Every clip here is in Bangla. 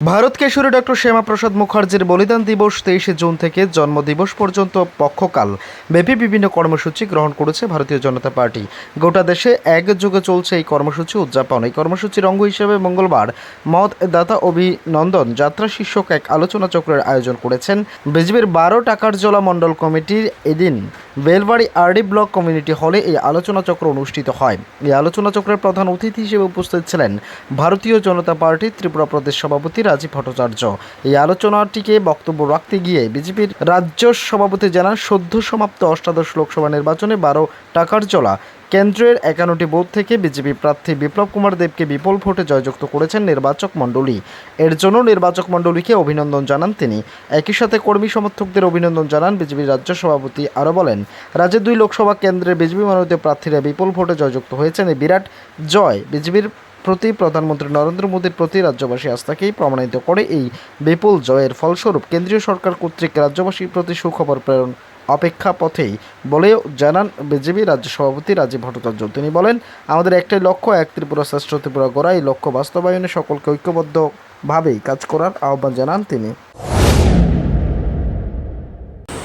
ভারত কেশরী ডক্টর শ্যামাপ্রসাদ মুখার্জির বলিদান দিবস তেইশে জুন থেকে জন্মদিবস পর্যন্ত পক্ষকাল। ব্যাপী বিভিন্ন কর্মসূচি গ্রহণ করেছে ভারতীয় জনতা পার্টি। গোটা দেশে একযোগে চলছে এই কর্মসূচি উদযাপন। এই কর্মসূচির অঙ্গ হিসেবে মঙ্গলবার মত দাতা অভিনন্দন যাত্রা শীর্ষক এক আলোচনা চক্রের আয়োজন করেছেন বিজেপির বারো টাকার জলা মণ্ডল কমিটির এদিন। বেলবাড়ি আরডি ব্লক কমিউনিটি হলে এই আলোচনা চক্র অনুষ্ঠিত হয়। এই আলোচনা চক্রের প্রধান অতিথি হিসেবে উপস্থিত ছিলেন ভারতীয় জনতা পার্টির ত্রিপুরা প্রদেশ সভাপতি রাজীব ভট্টাচার্য। এই আলোচনাটিকে বক্তব্য রাখতে গিয়ে বিজেপির রাজ্য সভাপতি জানান, সদ্য সমাপ্ত অষ্টাদশ লোকসভা নির্বাচনে বারো টাকার জলা কেন্দ্রের একান্নটি বুথ থেকে বিজেপি প্রার্থী বিপ্লব কুমার দেবকে বিপুল ভোটে জয়যুক্ত করেছেন নির্বাচক মণ্ডলী। এর জন্য নির্বাচক মণ্ডলীকে অভিনন্দন জানান তিনি। একই সাথে কর্মী সমর্থকদের অভিনন্দন জানান বিজেপির রাজ্য সভাপতি। আরও বলেন রাজ্যের দুই লোকসভা কেন্দ্রে বিজেপি মনোনীত প্রার্থীরা বিপুল ভোটে জয়যুক্ত হয়েছেন। এই বিরাট জয় বিজেপির প্রতি প্রধানমন্ত্রী নরেন্দ্র মোদীর প্রতি রাজ্যবাসী আস্থাকেই প্রমাণিত করে এই বিপুল জয়ের ফলস্বরূপ কেন্দ্রীয় সরকার কর্তৃক রাজ্যবাসীর প্রতি সুখবর প্রেরণ অপেক্ষা পথেই বলেও জানান বিজেপি রাজ্য সভাপতি রাজীব ভট্টাচার্য। তিনি বলেন, আমাদের একটাই লক্ষ্য, এক ত্রিপুরা শ্রেষ্ঠ ত্রিপুরা গড়া, এই লক্ষ্য বাস্তবায়নে সকলকে ঐক্যবদ্ধভাবেই কাজ করার আহ্বান জানান তিনি।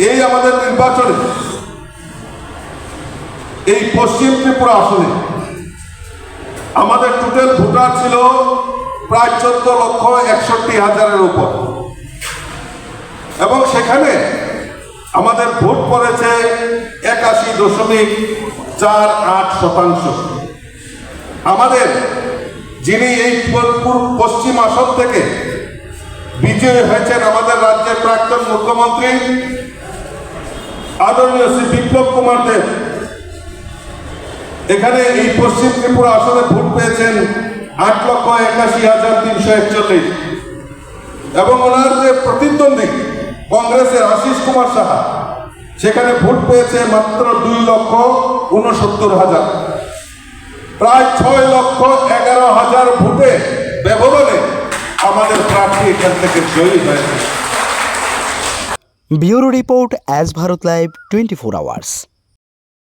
এই আমাদের নির্বাচনে, এই পশ্চিম ত্রিপুরা আসনে আমাদের টোটাল ভোটার ছিল প্রায় চোদ্দ লক্ষ একষট্টি হাজারের উপর। এবং সেখানে আমাদের ভোট পড়েছে একাশি দশমিক চার আট শতাংশ। আমাদের যিনি এই পশ্চিম আসন থেকে বিজয়ী হয়েছেন আমাদের রাজ্যের প্রাক্তন মুখ্যমন্ত্রী, আদরণীয় শ্রী বিপ্লব কুমার দেব। এখানে এই পশ্চিম ত্রিপুরা আসনে ভোট পেয়েছেন আট লক্ষ একাশি হাজার তিনশো একচল্লিশ। এবং ওনার যে প্রতিদ্বন্দ্বী কংগ্রেসের আশিস কুমার সাহা, সেখানে ভোট পেয়েছে মাত্র দুই লক্ষ উনসত্তর হাজার। প্রায় ছয় লক্ষ এগারো হাজার ভোটে ব্যবধানে আমাদের প্রার্থী এখান থেকে জয়ী হয়েছে। Bureau report as Bharat live twenty four hours.